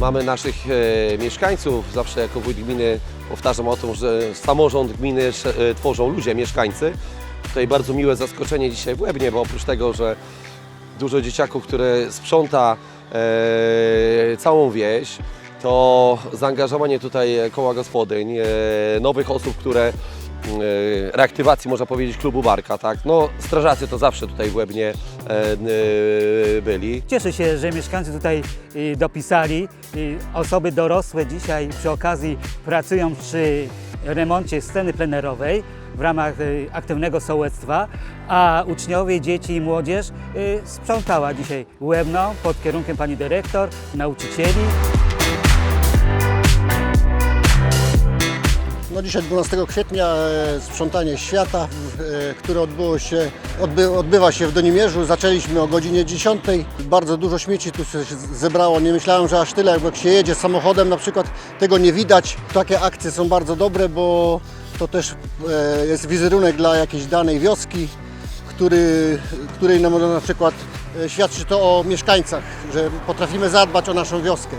mamy naszych e, mieszkańców. Zawsze jako wójt gminy powtarzam o tym, że samorząd gminy e, tworzą ludzie, mieszkańcy. Tutaj bardzo miłe zaskoczenie dzisiaj w Łebnie, bo oprócz tego, że dużo dzieciaków, które sprząta e, całą wieś, to zaangażowanie tutaj koła gospodyń, e, nowych osób, które reaktywacji można powiedzieć klubu Barka, tak? No strażacy to zawsze tutaj w Łebnie e, n- byli. Cieszę się, że mieszkańcy tutaj dopisali. Osoby dorosłe dzisiaj przy okazji pracują przy remoncie sceny plenerowej w ramach aktywnego sołectwa, a uczniowie, dzieci i młodzież sprzątała dzisiaj Łebno pod kierunkiem pani dyrektor, nauczycieli. No dzisiaj 12 kwietnia e, sprzątanie świata, e, które odbyło się, odby, odbywa się w Donimierzu. Zaczęliśmy o godzinie 10. Bardzo dużo śmieci tu się zebrało. Nie myślałem, że aż tyle. Jak się jedzie samochodem na przykład, tego nie widać. Takie akcje są bardzo dobre, bo to też e, jest wizerunek dla jakiejś danej wioski, który, której na przykład świadczy to o mieszkańcach, że potrafimy zadbać o naszą wioskę.